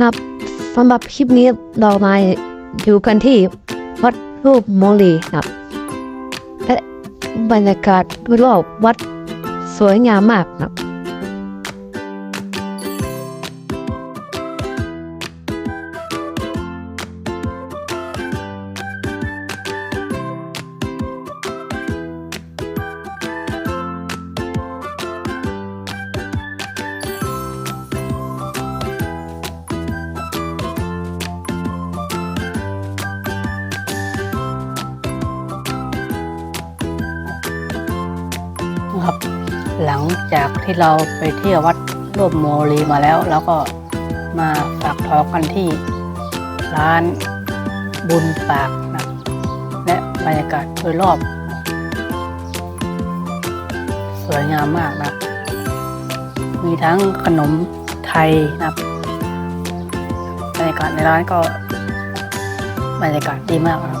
ครับสำหรับคลิปนี้เรามาอยู่กันที่วัดรูปโมลีครับและบรรยากาศรอบวัดสวยงามมากครับ หลังจากที่เราไปเที่ยววัดร่วมโมลีมาแล้วแล้วก็มาฝากท้องกันที่ร้านบุญปากนะและบรรยากาศโดยรอบ สวยงามมากนะมีทั้งขนมไทยนะบรรยากาศในร้านก็บรรยากาศดีมากนะ